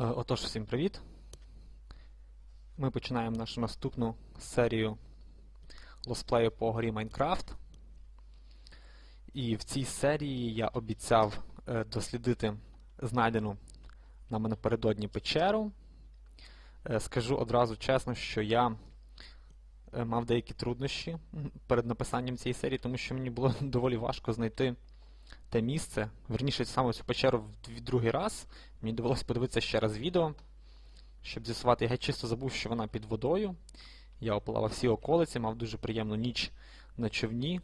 Е, Отож, всім привіт! Ми починаємо нашу наступну серію лосплею по горі Майнкрафт. І в цій серії я обіцяв е, дослідити знайдену нам напередодні печеру. Е, Скажу одразу чесно, що я мав деякі труднощі перед написанням цієї серії, тому що мені було доволі важко знайти те місце, верніше саме цю печеру в другий раз. Мені довелося подивитися ще раз відео, щоб з'ясувати. Я чисто забув, що вона під водою. Я оплавав всі околиці, мав дуже приємну ніч на човні,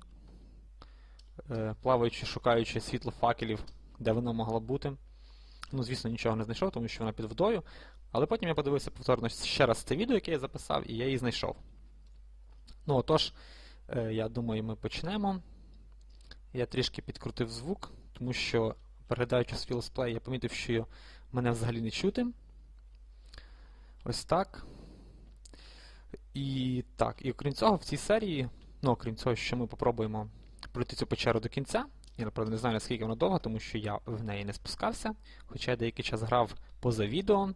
е, плаваючи, шукаючи світло факелів, де вона могла бути. Ну, звісно, нічого не знайшов, тому що вона під водою. Але потім я подивився повторно ще раз це відео, яке я записав, і я її знайшов. Ну, отож, е, я думаю, ми почнемо. Я трішки підкрутив звук, тому що, переглядаючи свій летсплей, я помітив, що мене взагалі не чути. Ось так. І так, і окрім цього, в цій серії, ну, окрім цього, що ми попробуємо пройти цю печеру до кінця. Я, направду, не знаю, наскільки вона довга, тому що я в неї не спускався. Хоча я деякий час грав поза відео.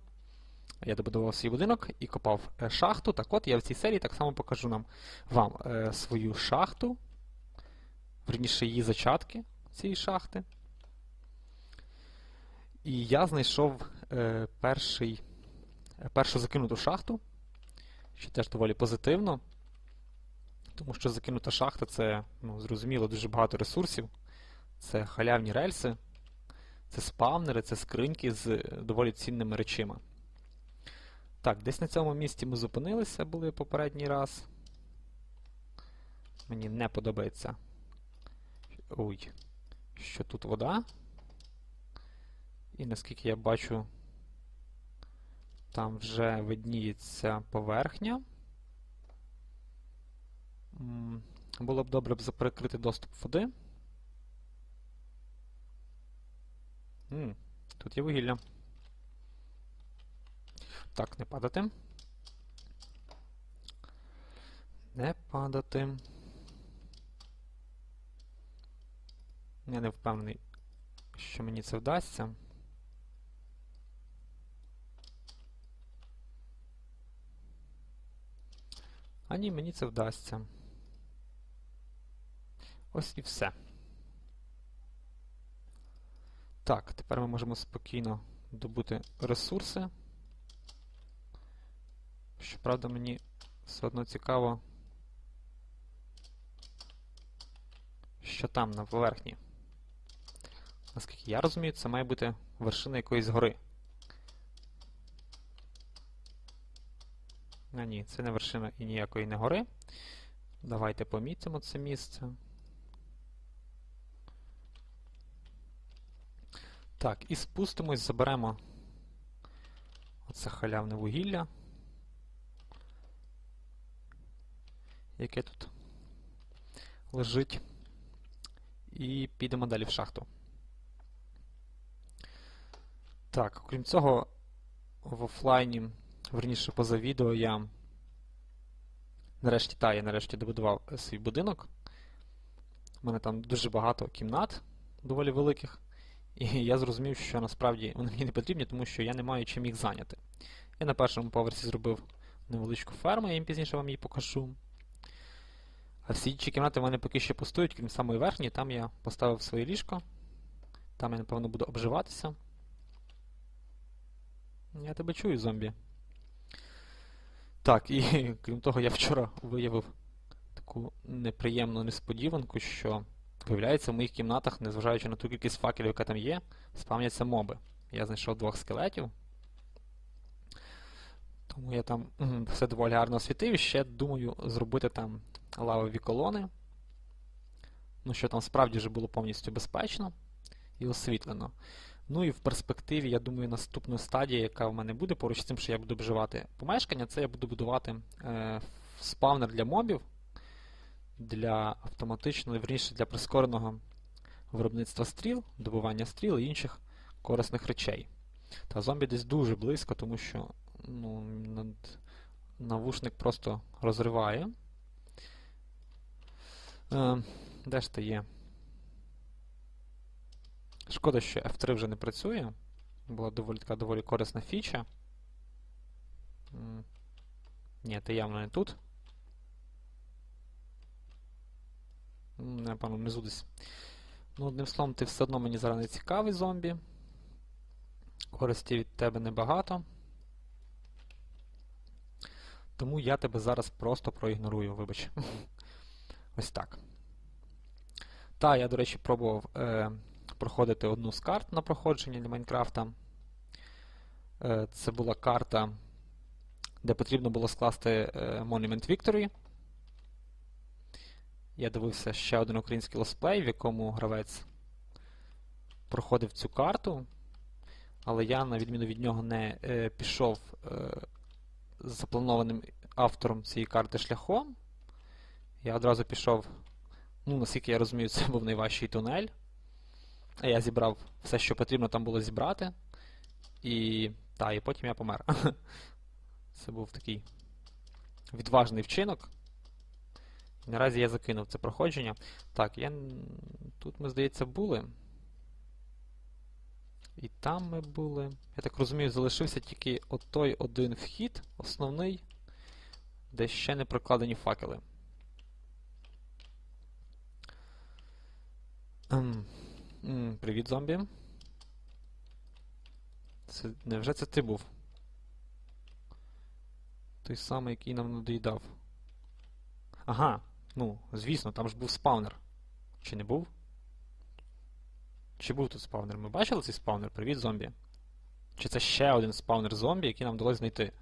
Я добудував свій будинок і копав е, шахту. Так от я в цій серії так само покажу нам вам е, свою шахту верніше її зачатки цієї шахти. І я знайшов е, перший, е, першу закинуту шахту, що теж доволі позитивно, тому що закинута шахта це, ну, зрозуміло, дуже багато ресурсів. Це халявні рельси, це спавнери, це скриньки з е, доволі цінними речима. Так, десь на цьому місці ми зупинилися були попередній раз. Мені не подобається Ой, що тут вода. І наскільки я бачу, там вже видніється поверхня. Було б добре б заприкрити доступ води. М, Тут є вугілля. Так, не падати. Не падати. Я не впевнений, що мені це вдасться. А ні, мені це вдасться. Ось і все. Так, тепер ми можемо спокійно добути ресурси. Щоправда, мені все одно цікаво, що там на поверхні. Наскільки я розумію, це має бути вершина якоїсь гори. А ні, це не вершина і ніякої не гори. Давайте помітимо це місце. Так, і спустимось, заберемо оце халявне вугілля. Яке тут лежить. І підемо далі в шахту. Так, окрім цього, в офлайні, верніше поза відео, я нарешті та, я нарешті добудував свій будинок. У мене там дуже багато кімнат, доволі великих. І я зрозумів, що насправді вони мені не потрібні, тому що я не маю чим їх зайняти. Я на першому поверсі зробив невеличку ферму, я їм пізніше вам її покажу. А всі інші кімнати в мене поки що пустують, крім самої верхньої, там я поставив своє ліжко. Там я, напевно, буду обживатися. Я тебе чую, зомбі. Так, і крім того, я вчора виявив таку неприємну несподіванку, що, виявляється, в моїх кімнатах, незважаючи на ту кількість факелів, яка там є, спавняться моби. Я знайшов двох скелетів. Тому я там все доволі гарно освітив. Ще думаю зробити там лавові колони. Ну, що там справді вже було повністю безпечно і освітлено. Ну і в перспективі, я думаю, наступна стадія, яка в мене буде, поруч з тим, що я буду обживати помешкання, це я буду будувати е, спавнер для мобів, для автоматичного, верніше для прискореного виробництва стріл, добування стріл і інших корисних речей. Та зомбі десь дуже близько, тому що ну, навушник просто розриває. Е, де ж ти є? Шкода, що F3 вже не працює. Була доволі така доволі корисна фіча. Ні, ти явно не тут. Напевно, внизу десь. Ну, одним словом, ти все одно мені зараз не цікавий зомбі. Користі від тебе небагато. Тому я тебе зараз просто проігнорую, вибач. Ось так. Та, я, до речі, пробував е, проходити одну з карт на проходження для Майнкрафта. Е, це була карта, де потрібно було скласти е, Monument Victory. Я дивився ще один український лосплей, в якому гравець проходив цю карту, але я, на відміну від нього, не е, пішов е, запланованим автором цієї карти шляхом. Я одразу пішов, ну, наскільки я розумію, це був найважчий тунель. Я зібрав все, що потрібно там було зібрати. І. Та, і потім я помер. Це був такий відважний вчинок. Наразі я закинув це проходження. Так, я... тут ми, здається, були. І там ми були. Я так розумію, залишився тільки отой один вхід, основний, де ще не прокладені факели. Привіт, зомбі. Це, невже це ти був? Той самий, який нам надоїдав. Ага, ну, звісно, там ж був спаунер. Чи не був? Чи був тут спаунер? Ми бачили цей спаунер? Привіт, зомбі. Чи це ще один спаунер зомбі, який нам вдалося знайти?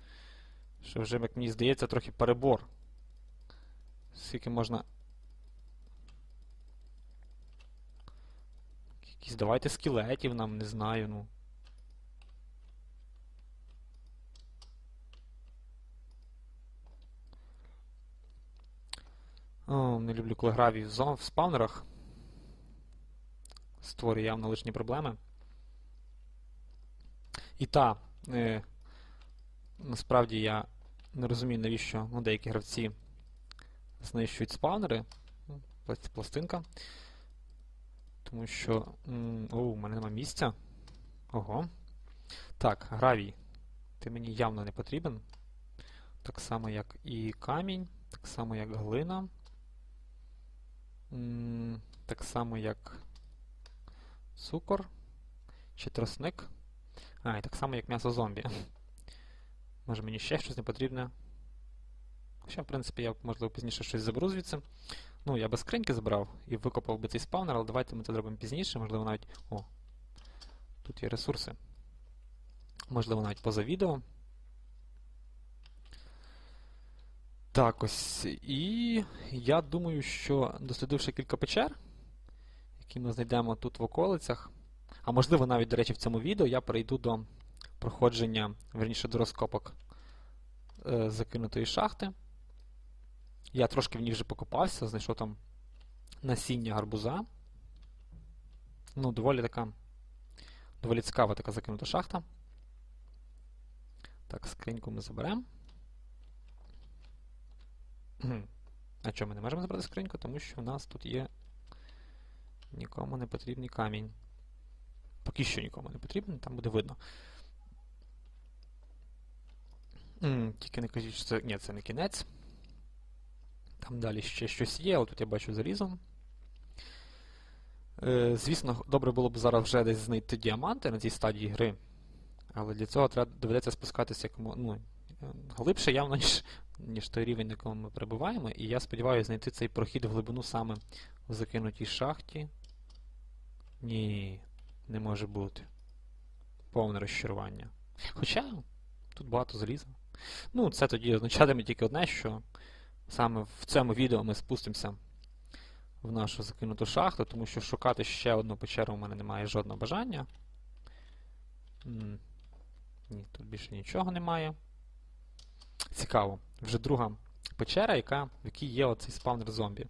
Що вже, як мені здається, трохи перебор. Скільки можна. Давайте скелетів нам, не знаю, ну. О, не люблю, коли гравій в спаунерах. Створює явно лишні проблеми. І та, е, насправді я не розумію, навіщо ну, деякі гравці знищують спаунери. Пластинка. Тому що. О, у мене нема місця. Ого. Так, гравій. Ти мені явно не потрібен. Так само, як і камінь, так само, як глина. Так само, як цукор чи тросник. А, і так само, як м'ясо зомбі. Може мені ще щось не потрібне. Хоча, в принципі, я, можливо, пізніше щось заберу звідси. Ну, я би скриньки забрав і викопав би цей спаунер, але давайте ми це зробимо пізніше, можливо, навіть. О! Тут є ресурси. Можливо, навіть поза відео. Так, ось. І я думаю, що дослідивши кілька печер, які ми знайдемо тут в околицях, а можливо, навіть, до речі, в цьому відео я перейду до проходження, верніше до розкопок е, закинутої шахти. Я трошки в ній вже покопався, знайшов там насіння гарбуза. Ну, доволі така. Доволі цікава така закинута шахта. Так, скриньку ми заберемо. А чому ми не можемо забрати скриньку? Тому що в нас тут є нікому не потрібний камінь. Поки що нікому не потрібен, там буде видно. Тільки не кажіть, що це. Ні, це не кінець. Там далі ще щось є, але тут я бачу залізо. Е, звісно, добре було б зараз вже десь знайти діаманти на цій стадії гри. Але для цього треба доведеться спускатися якому, ну, глибше явно, ніж, ніж той рівень, на якому ми перебуваємо. І я сподіваюся знайти цей прохід в глибину саме в закинутій шахті. Ні, не може бути. Повне розчарування. Хоча тут багато заліза. Ну, це тоді означатиме тільки одне, що саме в цьому відео ми спустимося в нашу закинуту шахту, тому що шукати ще одну печеру у мене немає жодного бажання. Ні, тут більше нічого немає. Цікаво. Вже друга печера, яка, в якій є оцей спавнер зомбі.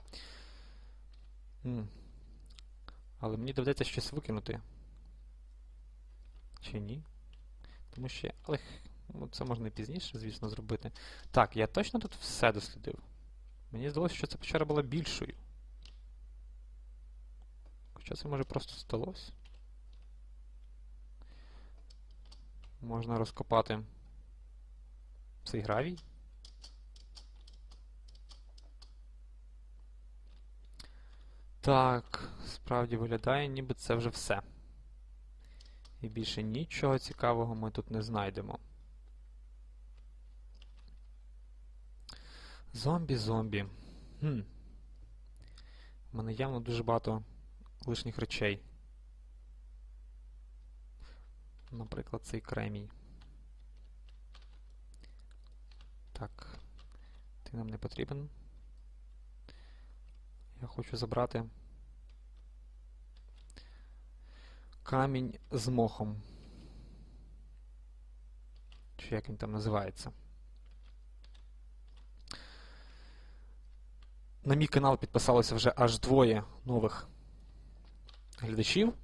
Але мені доведеться щось викинути. Чи ні? Тому що. Але ну, це можна і пізніше, звісно, зробити. Так, я точно тут все дослідив. Мені здалося, що ця печера була більшою. Хоча це може просто сталося. Можна розкопати цей гравій. Так, справді виглядає, ніби це вже все. І більше нічого цікавого ми тут не знайдемо. Зомбі, зомбі. Хм. У мене явно дуже багато лишніх речей. Наприклад, цей кремій. Так. Ти нам не потрібен. Я хочу забрати камінь з мохом. Чи як він там називається? На мій канал підписалося вже аж двоє нових глядачів.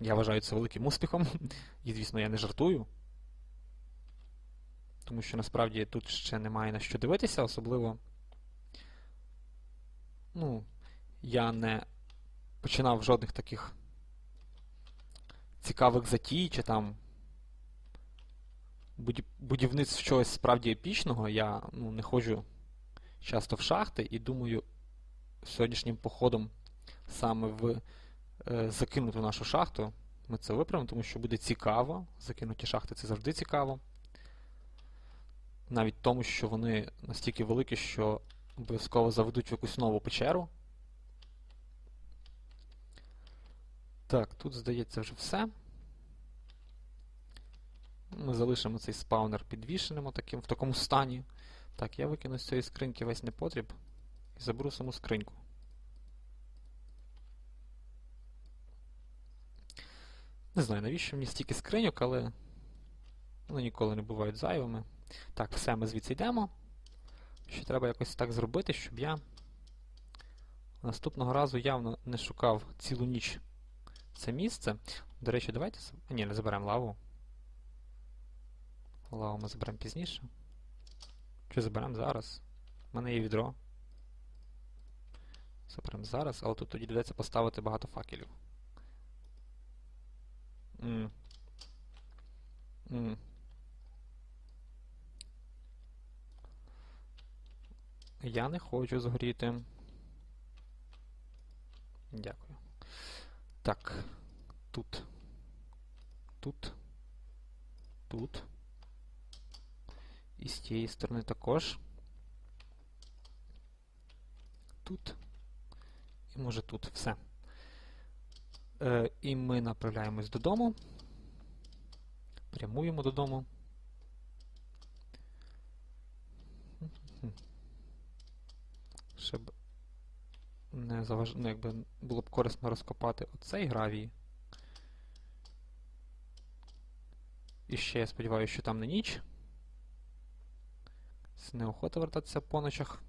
Я вважаю це великим успіхом. І, звісно, я не жартую. Тому що насправді тут ще немає на що дивитися, особливо. Ну, я не починав жодних таких цікавих затій, чи там буді- будівництв чогось справді епічного. Я ну, не ходжу часто в шахти і думаю, сьогоднішнім походом саме в е, закинуту нашу шахту ми це виправимо, тому що буде цікаво. Закинуті шахти це завжди цікаво. Навіть тому, що вони настільки великі, що обов'язково заведуть в якусь нову печеру. Так, тут, здається, вже все. Ми залишимо цей спаунер підвішеним отаким, в такому стані. Так, я викину з цієї скриньки весь непотріб і заберу саму скриньку. Не знаю, навіщо мені стільки скриньок, але вони ніколи не бувають зайвими. Так, все, ми звідси йдемо. Ще треба якось так зробити, щоб я наступного разу явно не шукав цілу ніч це місце. До речі, давайте. а, Ні, не заберемо лаву. Лаву ми заберемо пізніше. Чи заберемо зараз? У мене є відро. Заберемо зараз, але тут тоді доведеться поставити багато факелів. М. М. Я не хочу згоріти. Дякую. Так. Тут. Тут. Тут. І з тієї сторони також. Тут. І може тут. Все. Е, і ми направляємось додому. Прямуємо додому. Щоб не заваж... ну, якби було б корисно розкопати оцей гравій. І ще я сподіваюся, що там не ніч. Неохота вертатися по ночах.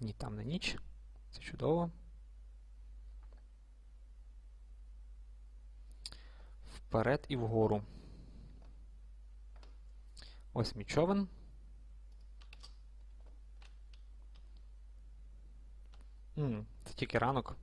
Ні, там не ніч. Це чудово. Вперед і вгору. Ось мій човен. М, Це тільки ранок.